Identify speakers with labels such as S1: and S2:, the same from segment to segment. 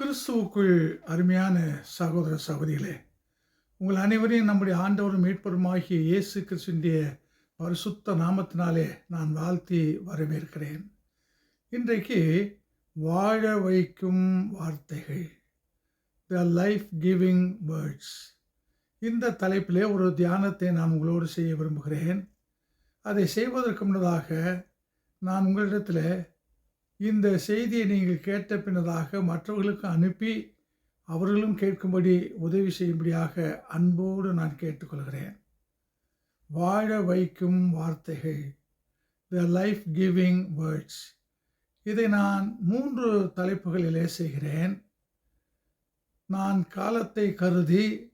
S1: கிறிஸ்துவுக்குள் அருமையான சகோதர சகோதரிகளே உங்கள் அனைவரையும் நம்முடைய ஆண்டவரும் மீட்பருமாகிய இயேசு கிறிஸ்துடைய பரிசுத்த நாமத்தினாலே நான் வாழ்த்தி வரவேற்கிறேன். இன்றைக்கு வாழ வைக்கும் வார்த்தைகள் த லைஃப் கிவிங் வேர்ட்ஸ் இந்த தலைப்பிலே ஒரு தியானத்தை நான் உங்களோடு செய்ய விரும்புகிறேன். அதை செய்வதற்கு முன்னதாக நான் உங்களிடத்தில் இந்த செய்தியை நீங்கள் கேட்ட பின்னதாக மற்றவர்களுக்கு அனுப்பி அவர்களும் கேட்கும்படி உதவி செய்யும்படியாக அன்போடு நான் கேட்டுக்கொள்கிறேன். வாழ வைக்கும் வார்த்தைகள். த லைஃப் கிவிங் வேர்ட்ஸ் இதை நான் மூன்று தலைப்புகளிலே செய்கிறேன். நான் காலத்தை கருதி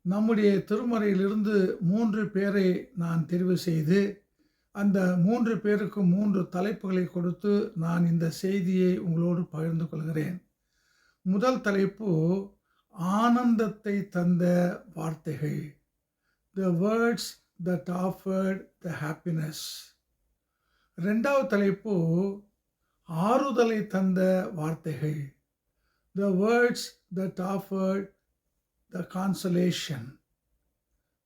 S1: நம்முடைய திருமறையிலிருந்து மூன்று பேரை நான் தெரிவு செய்து அந்த மூன்று பேருக்கு மூன்று தலைப்புகளை கொடுத்து நான் இந்த செய்தியை உங்களோடு பகிர்ந்து கொள்கிறேன். முதல் தலைப்பு ஆனந்தத்தை தந்த வார்த்தைகள். The words that offered the happiness ரெண்டாவது தலைப்பு ஆறுதலை தந்த வார்த்தைகள். The words that offered the consolation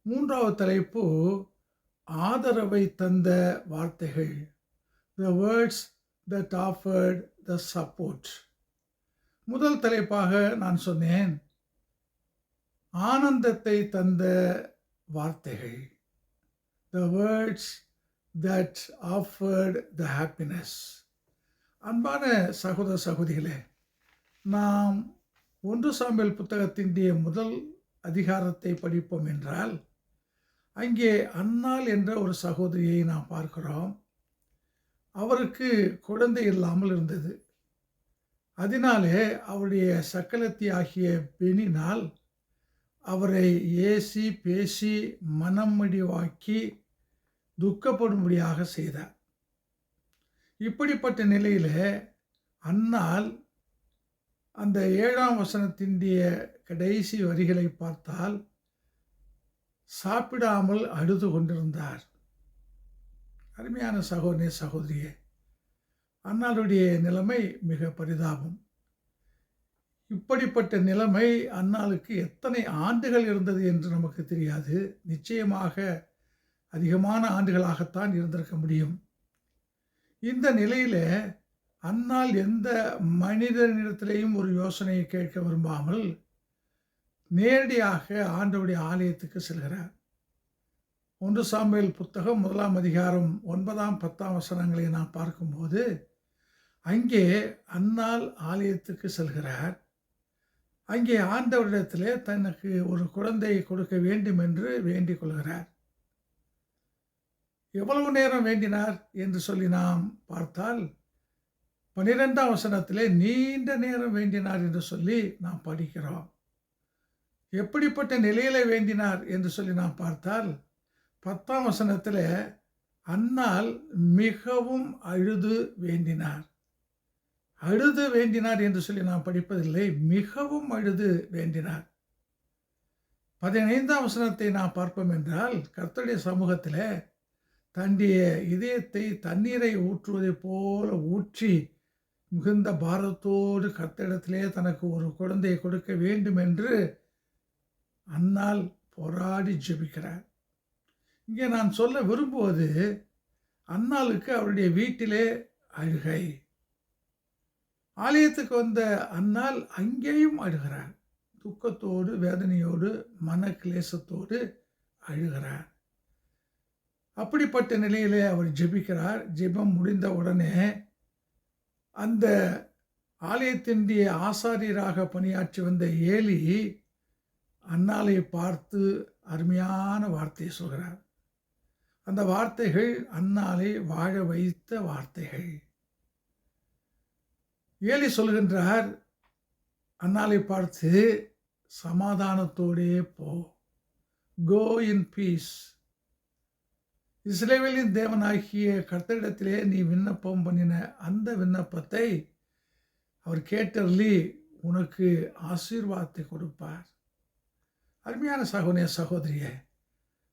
S1: மூன்றாவது தலைப்பு ஆதரவை தந்த வார்த்தைகள். The words that offered the support முதல் தலைப்பாக நான் சொன்னேன். ஆனந்தத்தை தந்த வார்த்தைகள். The words that offered the happiness அன்பான சகோதர சகோதரிகளே நாம் ஒன்று சாம்பியல் புத்தகத்தினுடைய முதல் அதிகாரத்தை படிப்போம் என்றால் அங்கே அன்னாள் என்ற ஒரு சகோதரியை நாம் பார்க்கிறோம். அவருக்கு குழந்தை இல்லாமல் இருந்தது. அதனாலே அவருடைய சக்கலத்தி ஆகிய பெணினால் அவரை ஏசி பேசி மனமடிவாக்கி துக்கப்படும்படியாக செய்தார். இப்படிப்பட்ட நிலையில் அன்னால் அந்த ஏழாம் வசனத்தினுடைய கடைசி வரிகளை பார்த்தால் சாப்பிடாமல் அழுது கொண்டிருந்தார். அருமையான சகோதரி சகோதரியே அன்னாளுடைய நிலைமை மிக பரிதாபம். இப்படிப்பட்ட நிலைமை அன்னாளுக்கு எத்தனை ஆண்டுகள் இருந்தது என்று நமக்கு தெரியாது. நிச்சயமாக அதிகமான ஆண்டுகளாகத்தான் இருந்திருக்க முடியும். இந்த நிலையில் அன்னால் எந்த மனிதனிடத்திலேயும் ஒரு யோசனையை கேட்க விரும்பாமல் நேரடியாக ஆண்டவுடைய ஆலயத்துக்கு செல்கிறார். ஒன்று சாமியல் புத்தகம் முதலாம் அதிகாரம் ஒன்பதாம் பத்தாம் வசனங்களை நாம் பார்க்கும்போது அங்கே அன்னால் ஆலயத்துக்கு செல்கிறார். அங்கே ஆண்டவரிடத்திலே தனக்கு ஒரு குழந்தையை கொடுக்க வேண்டும் என்று வேண்டிக் கொள்கிறார். எவ்வளவு நேரம் வேண்டினார் என்று சொல்லி நாம் பார்த்தால் பனிரெண்டாம் வசனத்திலே நீண்ட நேரம் வேண்டினார் என்று சொல்லி நாம் படிக்கிறோம். எப்படிப்பட்ட நிலையில வேண்டினார் என்று சொல்லி நாம் பார்த்தால் பத்தாம் வசனத்தில் அன்னால் மிகவும் அழுது வேண்டினார். அழுது வேண்டினார் என்று சொல்லி நாம் படிப்பதில்லை மிகவும் அழுது வேண்டினார். பதினைந்தாம் வசனத்தை நாம் பார்ப்போம் என்றால் கர்த்தருடைய சமூகத்தில் தன்னுடைய இதயத்தை தண்ணீரை ஊற்றுவதைப் போல ஊற்றி மிகுந்த பாரத்தோடு கர்த்தரிடத்திலே தனக்கு ஒரு குழந்தையை கொடுக்க வேண்டும் என்று அன்னால் போராடி ஜெபிக்கிறார். இங்கே நான் சொல்ல விரும்புவது அன்னாளுக்கு அவருடைய வீட்டிலே அழுகை. ஆலயத்துக்கு வந்த அன்னால் அங்கேயும் அழுகிறார். துக்கத்தோடு வேதனையோடு மன கிளேசத்தோடு அழுகிறார். அப்படிப்பட்ட நிலையிலே அவர் ஜெபிக்கிறார். ஜெபம் முடிந்த உடனே அந்த ஆலயத்தினுடைய ஆசாரியராக பணியாற்றி வந்த ஏலி அன்னாலை பார்த்து அருமையான வார்த்தையை சொல்கிறார். அந்த வார்த்தைகள் அன்னாலை வாழ வைத்த வார்த்தைகள். ஏலி சொல்கின்றார் அன்னாலை பார்த்து சமாதானத்தோடே போ. கோ இன் பீஸ் இஸ்ரேவேலின் தேவனாகிய கர்த்தரிடத்திலே நீ விண்ணப்பம் பண்ணின அந்த விண்ணப்பத்தை அவர் கேட்டர்லி உனக்கு ஆசீர்வாதத்தை கொடுப்பார். அருமையான சகோனிய சகோதரியே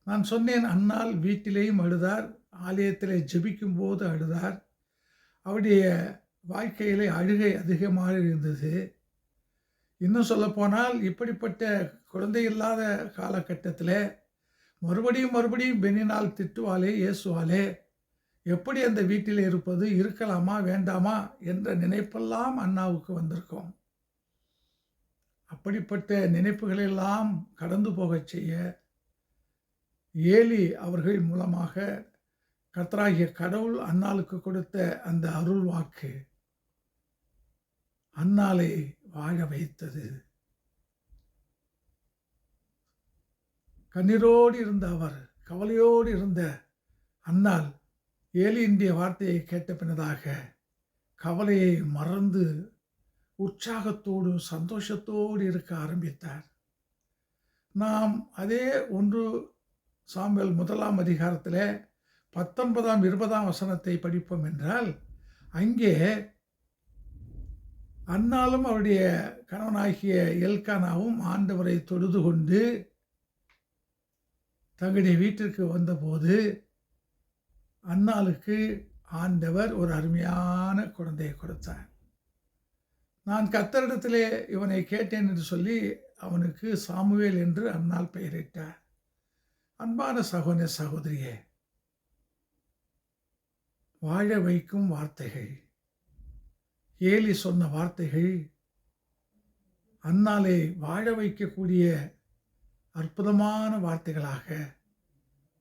S1: நான் சொன்னேன் அன்னால் வீட்டிலேயும் அழுதார் ஆலயத்திலே ஜெபிக்கும் போது அழுதார். அவருடைய வாழ்க்கையிலே அழுகை அதிகமாக இருந்தது. இன்னும் சொல்லப்போனால் இப்படிப்பட்ட குழந்தை இல்லாத காலகட்டத்தில் மறுபடியும் மறுபடியும் பெண்ணினால் திட்டுவாளே இயேசுவாளே எப்படி அந்த வீட்டில் இருப்பது இருக்கலாமா வேண்டாமா என்ற நினைப்பெல்லாம் அண்ணாவுக்கு வந்திருக்கும். அப்படிப்பட்ட நினைப்புகளெல்லாம் கடந்து போகச் செய்ய ஏலி அவர்கள் மூலமாக கத்தராகிய கடவுள் அன்னாளுக்கு கொடுத்த அந்த அருள் வாக்கு அன்னாலை வாழ வைத்தது. கண்ணீரோடு இருந்த அவர் கவலையோடு இருந்த அன்னால் ஏலியினுடைய வார்த்தையை கேட்ட பின்னதாக கவலையை மறந்து உற்சாகத்தோடு சந்தோஷத்தோடு இருக்க ஆரம்பித்தார். நாம் அதே ஒன்று சாம்பல் முதலாம் அதிகாரத்தில் பத்தொன்பதாம் இருபதாம் வசனத்தை படிப்போம் என்றால் அங்கே அன்னாலும் அவருடைய கணவனாகிய எல்கானாவும் ஆண்டவரை தொழுது கொண்டு தங்களுடைய வீட்டிற்கு வந்தபோது அன்னாளுக்கு ஆண்டவர் ஒரு அருமையான குழந்தையை கொடுத்தார். நான் கத்தரிடத்திலே இவனை கேட்டேன் என்று சொல்லி அவனுக்கு சாமுவேல் என்று அன்னால் பெயரிட்டார். அன்பான சகோதர சகோதரியே வாழ வைக்கும் வார்த்தைகள் ஏலி சொன்ன வார்த்தைகள் அன்னாலே வாழ வைக்கக்கூடிய அற்புதமான வார்த்தைகளாக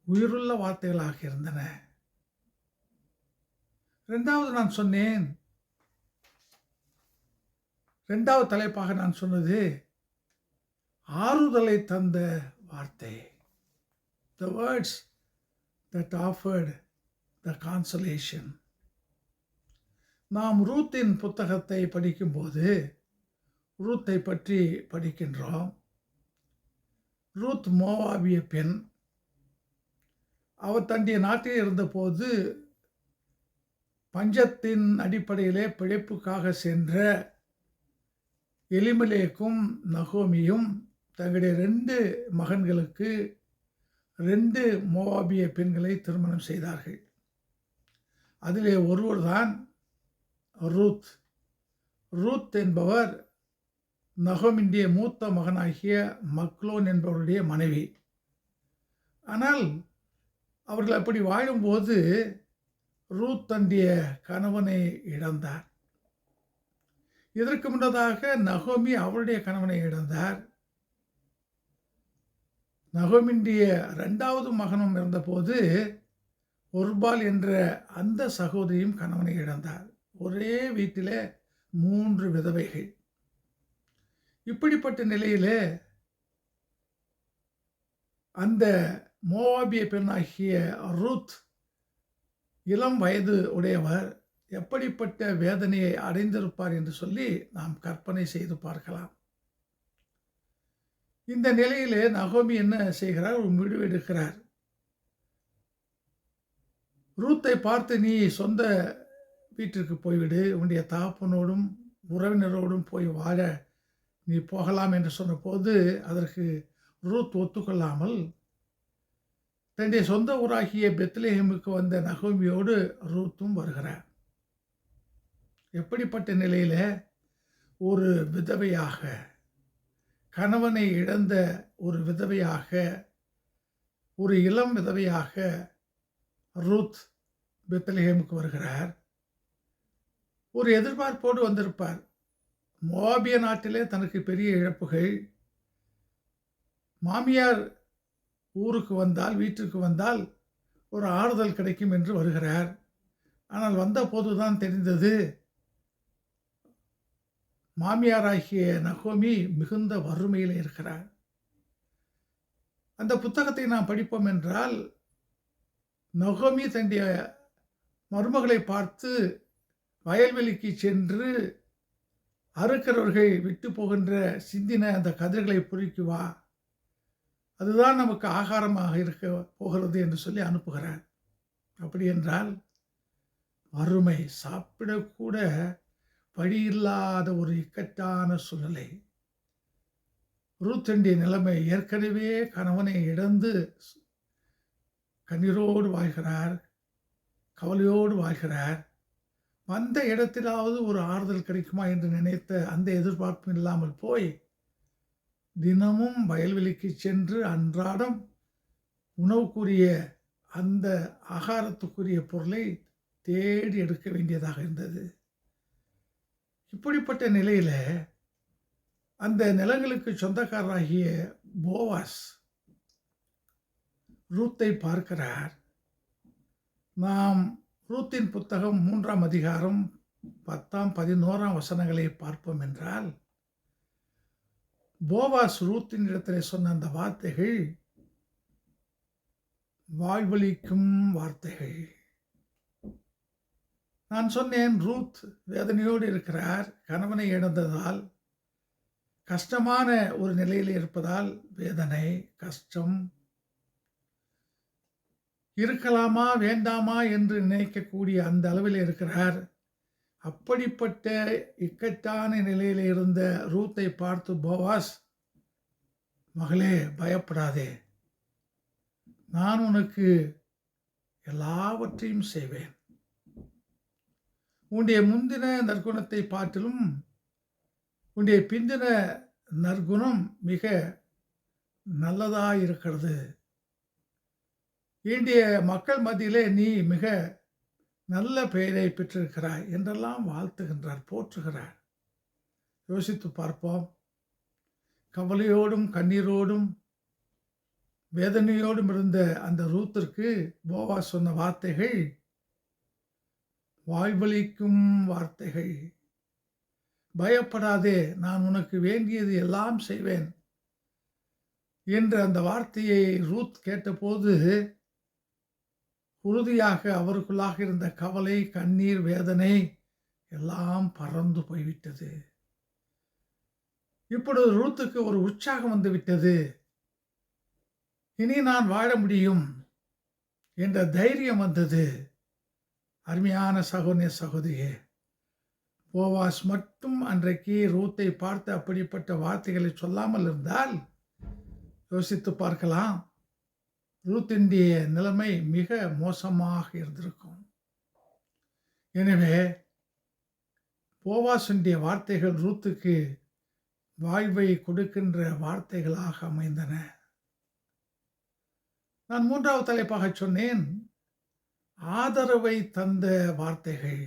S1: உயிருள்ள வார்த்தைகளாக இருந்தன. ரெண்டாவது நான் சொன்னேன் ரெண்டாவது தலைப்பாக நான் சொன்னது ஆறுதலை தந்த வார்த்தை. The words that afforded the consolation நாம் ரூத்தின் புத்தகத்தை படிக்கும்போது ரூத்தை பற்றி படிக்கின்றோம். ரூத் மோவாபிய பெண். அவர் தன்னுடைய நாட்டில் இருந்தபோது பஞ்சத்தின் அடிப்படையிலே பிழைப்புக்காக சென்ற எலிமலேக்கும் நகோமியும் தங்களுடைய ரெண்டு மகன்களுக்கு ரெண்டு மோவாபிய பெண்களை திருமணம் செய்தார்கள். அதிலே ஒருவர் தான் ரூத். ரூத் என்பவர் நகோமின்டைய மூத்த மகனாகிய மக்லோன் என்பவருடைய மனைவி. ஆனால் அவர்கள் அப்படி வாழும்போது ரூத் தன்னுடைய கணவனை இழந்தார். இதற்கு முன்னதாக நகோமி அவருடைய கணவனை இழந்தார். நகோமின்றிய ரெண்டாவது மகனும் இருந்தபோது ஒருபால் என்ற அந்த சகோதரியும் கணவனை இழந்தார். ஒரே வீட்டில் மூன்று விதவைகள். இப்படிப்பட்ட நிலையில் அந்த மோவாபிய பெண்ணாகிய ரூத் இளம் வயது உடையவர். எப்படிப்பட்ட வேதனையை அடைந்திருப்பார் என்று சொல்லி நாம் கற்பனை செய்து பார்க்கலாம். இந்த நிலையிலே நகோமி என்ன செய்கிறார்? ஒரு முடிவு எடுக்கிறார். ரூத்தை பார்த்து நீ சொந்த வீட்டிற்கு போய்விடு. உன்னுடைய தாப்பனோடும் உறவினரோடும் போய் வாழ. நீ போகலாம் என்று சொன்னபோது அதற்கு ரூத் ஒத்துக்கொள்ளாமல் தன்னுடைய சொந்த ஊராகிய பெத்லேஹேமுக்கு வந்த நகோமியோடு ரூத்தும் வருகிறார். எப்படிப்பட்ட நிலையில் ஒரு விதவையாக கணவனை இழந்த ஒரு விதவையாக ஒரு இளம் விதவையாக ரூத் பெத்லஹேமுக்கு வருகிறார். ஒரு எதிர்பார்ப்போடு வந்திருப்பார். மோபிய நாட்டிலே தனக்கு பெரிய இழப்புகள். மாமியார் ஊருக்கு வந்தால் வீட்டிற்கு வந்தால் ஒரு ஆறுதல் கிடைக்கும் என்று வருகிறார். ஆனால் வந்த போதுதான் தெரிந்தது மாமியாராகிய நகோமி மிகுந்த வறுமையில் இருக்கிறார் அந்த புத்தகத்தை நாம் படிப்போம் என்றால் நகோமி தன்னுடைய மருமகளை பார்த்து வயல்வெளிக்கு சென்று அறுக்கிறவர்கள் விட்டு போகின்ற சிந்தின அந்த கதிர்களை பொறிக்குவா. அதுதான் நமக்கு ஆகாரமாக இருக்க போகிறது என்று சொல்லி அனுப்புகிறார். அப்படி என்றால் வறுமை சாப்பிடக்கூட வழி இல்லாத ஒரு இக்கட்டான சூழ்நிலை. ரூத்தண்டிய நிலைமை ஏற்கனவே கணவனை இழந்து கண்ணீரோடு வாழ்கிறார் கவலையோடு வாழ்கிறார். வந்த இடத்திலாவது ஒரு ஆறுதல் கிடைக்குமா என்று நினைத்த அந்த எதிர்பார்ப்பும் இல்லாமல் போய் தினமும் வயல்வெளிக்கு சென்று அன்றாடம் உணவுக்குரிய அந்த ஆகாரத்துக்குரிய பொருளை தேடி எடுக்க வேண்டியதாக இருந்தது. இப்படிப்பட்ட நிலையில் அந்த நிலங்களுக்கு சொந்தக்காரராகிய போவாஸ் ரூத்தை பார்க்கிறார். நாம் ரூத்தின் புத்தகம் மூன்றாம் அதிகாரம் பத்தாம் பதினோராம் வசனங்களை பார்ப்போம் என்றால் போவாஸ் ரூத்தின் இடத்திலே சொன்ன அந்த வார்த்தைகள் வாழ்வளிக்கும் வார்த்தைகள். நான் சொன்னேன் ரூத் வேதனையோடு இருக்கிறார். கணவனை இழந்ததால் கஷ்டமான ஒரு நிலையில் இருப்பதால் வேதனை கஷ்டம். இருக்கலாமா வேண்டாமா என்று நினைக்கக்கூடிய அந்த அளவில் இருக்கிறார். அப்படிப்பட்ட இக்கட்டான நிலையில் இருந்த ரூத்தை பார்த்து போவாஸ் மகளே பயப்படாதே. நான் உனக்கு எல்லாவற்றையும் செய்வேன். உன்னுடைய முந்தின நற்குணத்தை பார்த்திலும் உன்னுடைய பிந்தின நற்குணம் மிக நல்லதாக இருக்கிறது இன்றைய மக்கள் மத்தியிலே நீ மிக நல்ல பெயரை பெற்றிருக்கிறாய் என்றெல்லாம் வாழ்த்துகின்றார் போற்றுகிறார். யோசித்து பார்ப்போம். கவலையோடும் கண்ணீரோடும் வேதனையோடும் இருந்த அந்த ரூத்திற்கு போவா சொன்ன வார்த்தைகள் வாழ்வளிக்கும் வார்த்தைகள். பயப்படாதே நான் உனக்கு வேண்டியது எல்லாம் செய்வேன் என்று அந்த வார்த்தையை ரூத் கேட்டபோது உறுதியாக அவருக்குள்ளாக இருந்த கவலை கண்ணீர் வேதனை எல்லாம் பறந்து போய்விட்டது. இப்பொழுது ரூத்துக்கு ஒரு உற்சாகம் வந்துவிட்டது. இனி நான் வாழ முடியும் என்ற தைரியம் வந்தது. அருமையான சகோதரிய சகோதரியே போவாஸ் மட்டும் அன்றைக்கு ரூத்தை பார்த்து அப்படிப்பட்ட வார்த்தைகளை சொல்லாமல் இருந்தால் யோசித்து பார்க்கலாம். ரூத்தினுடைய நிலைமை மிக மோசமாக இருந்திருக்கும். எனவே போவாசுடைய வார்த்தைகள் ரூத்துக்கு வாழ்வை கொடுக்கின்ற வார்த்தைகளாக அமைந்தன. நான் மூன்றாவது தலைப்பாக சொன்னேன் ஆதரவை தந்த வார்த்தைகள்.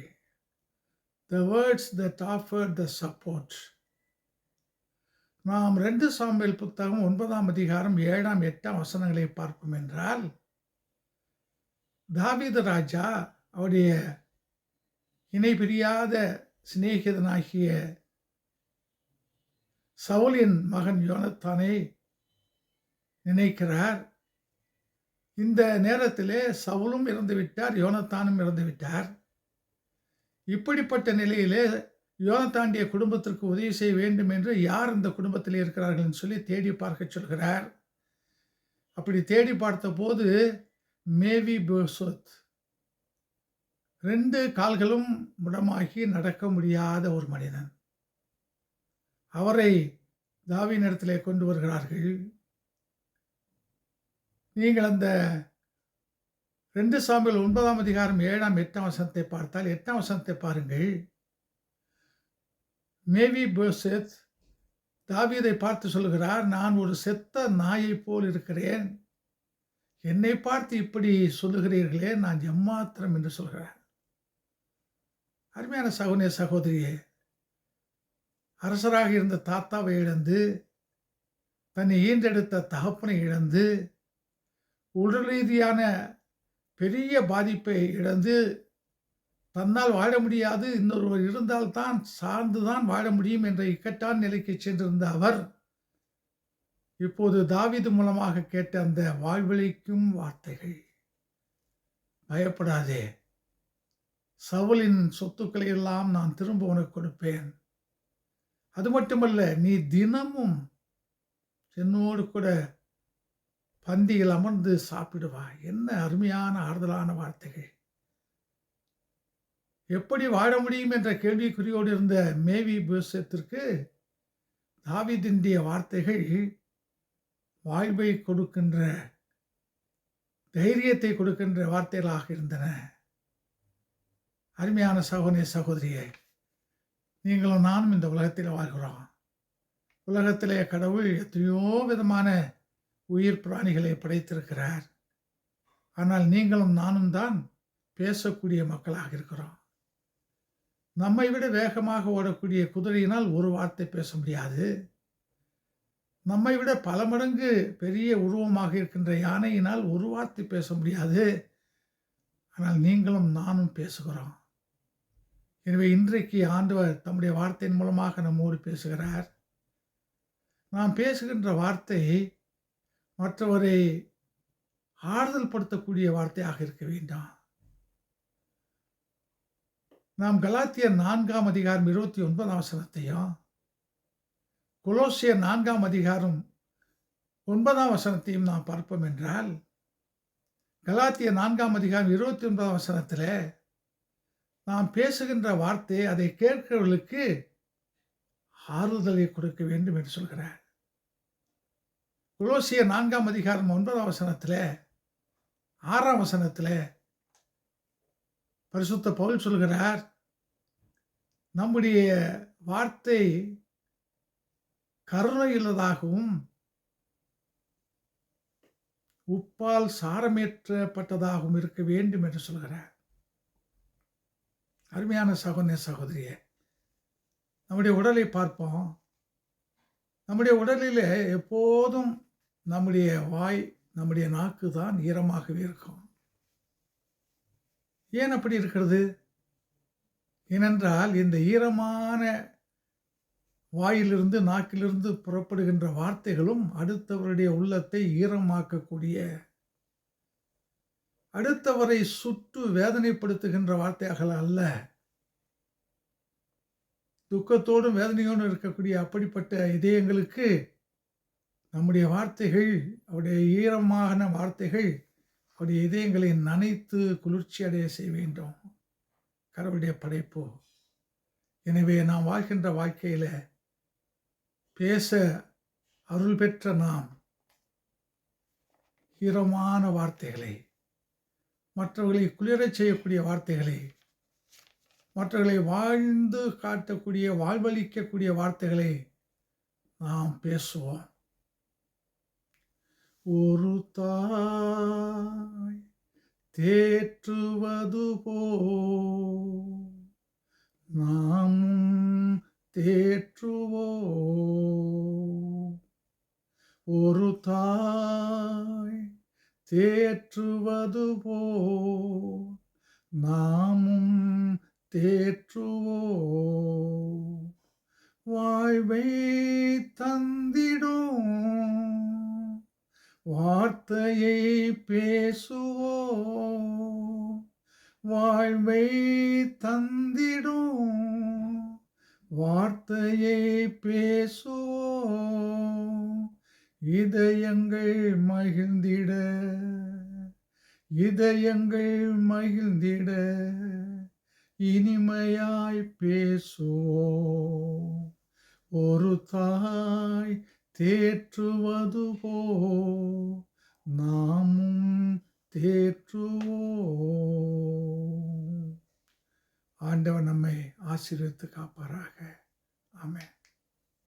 S1: The words that offer the support நாம் ரெண்டு சாம்பல் புத்தகம் ஒன்பதாம் அதிகாரம் ஏழாம் எட்டாம் வசனங்களை பார்ப்போம் என்றால் தாவீத ராஜா அவருடைய இணை பிரியாத சிநேகிதனாகிய சவுலின் மகன் யோனத்தானை நினைக்கிறார். இந்த நேரத்திலே சவுலும் இறந்து விட்டார் யோனத்தானும் இறந்து விட்டார். இப்படிப்பட்ட நிலையிலே யோனத்தாண்டிய குடும்பத்திற்கு உதவி செய்ய வேண்டும் என்று யார் இந்த குடும்பத்தில் இருக்கிறார்கள் சொல்லி தேடி பார்க்க சொல்கிறார். அப்படி தேடி பார்த்த போது மேவி போசோத். ரெண்டு கால்களும் முடமாகி நடக்க முடியாத ஒரு மனிதன். அவரை தாவின் இடத்திலே கொண்டு வருகிறார்கள். நீங்கள் அந்த ரெண்டு சாமியில் ஒன்பதாம் அதிகாரம் ஏழாம் எட்டாம் வசனத்தை பார்த்தால் எட்டாம் வசனத்தை பாருங்கள். மேவி போசெத் தாவீதை பார்த்து சொல்கிறார் நான் ஒரு செத்த நாயை போல் இருக்கிறேன். என்னை பார்த்து இப்படி சொல்லுகிறீர்களே நான் எம்மாத்திரம் என்று சொல்கிறார். அருமையான சகோதரிய சகோதரியே அரசராக இருந்த தாத்தாவை இழந்து தன்னை ஈன்றெடுத்த தகப்பனை இழந்து உடல் ரீதியான பெரிய பாதிப்பை இழந்து தன்னால் வாழ முடியாது இன்னொருவர் இருந்தால்தான் சார்ந்துதான் வாழ முடியும் என்ற இக்கட்டான நிலைக்கு சென்றிருந்த அவர் இப்போது தாவிது மூலமாக கேட்ட அந்த வாழ்வழிக்கும் வார்த்தைகள். பயப்படாதே. சவுலின் சொத்துக்களை எல்லாம் நான் திரும்ப உனக்கு கொடுப்பேன். அது மட்டுமல்ல நீ தினமும் என்னோடு கூட பந்தியில் அமர்ந்து சாப்பிடுவா. என்ன அருமையான ஆறுதலான வார்த்தைகள். எப்படி வாழ முடியும் என்ற கேள்விக்குறியோடு இருந்த மேவி பேசத்திற்கு தாவிதிண்டிய வார்த்தைகள் வாழ்வை கொடுக்கின்ற தைரியத்தை கொடுக்கின்ற வார்த்தைகளாக இருந்தன. அருமையான சகோதரி சகோதரியை நீங்களும் நானும் இந்த உலகத்தில் வாழ்கிறோம். உலகத்திலே கடவுள் எத்தனையோ விதமான உயிர் பிராணிகளை படைத்திருக்கிறார். ஆனால் நீங்களும் நானும் தான் பேசக்கூடிய மக்களாக இருக்கிறோம். நம்மை விட வேகமாக ஓடக்கூடிய குதிரையினால் ஒரு வார்த்தை பேச முடியாது. நம்மை விட பல மடங்கு பெரிய உருவமாக இருக்கின்ற யானையினால் ஒரு வார்த்தை பேச முடியாது. ஆனால் நீங்களும் நானும் பேசுகிறோம். எனவே இன்றைக்கு ஆண்டவர் தம்முடைய வார்த்தையின் மூலமாக நம்மோடு பேசுகிறார். நாம் பேசுகின்ற வார்த்தை மற்றவரை ஆறுதல் படுத்தக்கூடிய வார்த்தையாக இருக்க வேண்டாம். நாம் கலாத்தியர் நான்காம் அதிகாரம் இருபத்தி ஒன்பதாம் வசனத்தையும் குலோசியர் நான்காம் அதிகாரம் ஒன்பதாம் வசனத்தையும் நாம் பார்ப்போம் என்றால் கலாத்திய நான்காம் அதிகாரம் இருபத்தி ஒன்பதாம் வசனத்தில் நாம் பேசுகின்ற வார்த்தை அதை கேட்கிறவர்களுக்கு ஆறுதலை கொடுக்க வேண்டும் என்று சொல்கிறார். குலோசிய நான்காம் அதிகாரம் ஒன்பதாம் வசனத்தில் ஆறாம் வசனத்தில் பரிசுத்த பவுல் சொல்கிறார் நம்முடைய வார்த்தை கருணையுள்ளதாகவும் உப்பால் சாரமேற்றப்பட்டதாகவும் இருக்க வேண்டும் என்று சொல்கிறார். அருமையான சகோதர சகோதரியே நம்முடைய உடலை பார்ப்போம். நம்முடைய உடலில் எப்போதும் நம்முடைய வாய் நம்முடைய நாக்கு தான் ஈரமாகவே இருக்கும். ஏன் அப்படி இருக்கிறது? ஏனென்றால் இந்த ஈரமான வாயிலிருந்து நாக்கிலிருந்து புறப்படுகின்ற வார்த்தைகளும் அடுத்தவருடைய உள்ளத்தை ஈரமாக்கக்கூடிய அடுத்தவரை சுட்டு வேதனைப்படுத்துகின்ற வார்த்தையாக அல்ல. துக்கத்தோடும் வேதனையோடும் இருக்கக்கூடிய அப்படிப்பட்ட இதயங்களுக்கு நம்முடைய வார்த்தைகள் அவருடைய ஈரமான வார்த்தைகள் அவருடைய இதயங்களை நனைத்து குளிர்ச்சி அடைய செய்ய வேண்டும். கடவுளுடைய படைப்பு. எனவே நாம் வாழ்கின்ற வாழ்க்கையில் பேச அருள் பெற்ற நாம் ஈரமான வார்த்தைகளை மற்றவர்களை குளிரச் செய்யக்கூடிய வார்த்தைகளை மற்றவர்களை வாழ்ந்து காட்டக்கூடிய வாழ்வளிக்கக்கூடிய வார்த்தைகளை நாம் பேசுவோம். ஒரு தாய் தேற்றுவது போ நாமும் தேற்றுவோ ஒரு தாய் தேற்றுவது போ நாமும் தேற்றுவோ வாழ்வை தந்திடும் வார்த்தையை பேசுவோ வாழ்வை தந்திடும். வார்த்தையை பேசுவோ இதயங்கள் மகிழ்ந்திட. இதயங்கள் மகிழ்ந்திட. இனிமையாய் பேசுவோ ஒரு தாய் தேற்றுவது போ நாமும் தேற்றுவோ ஆண்டவன் நம்மை ஆசீர்வித்து காப்பாராக. ஆமே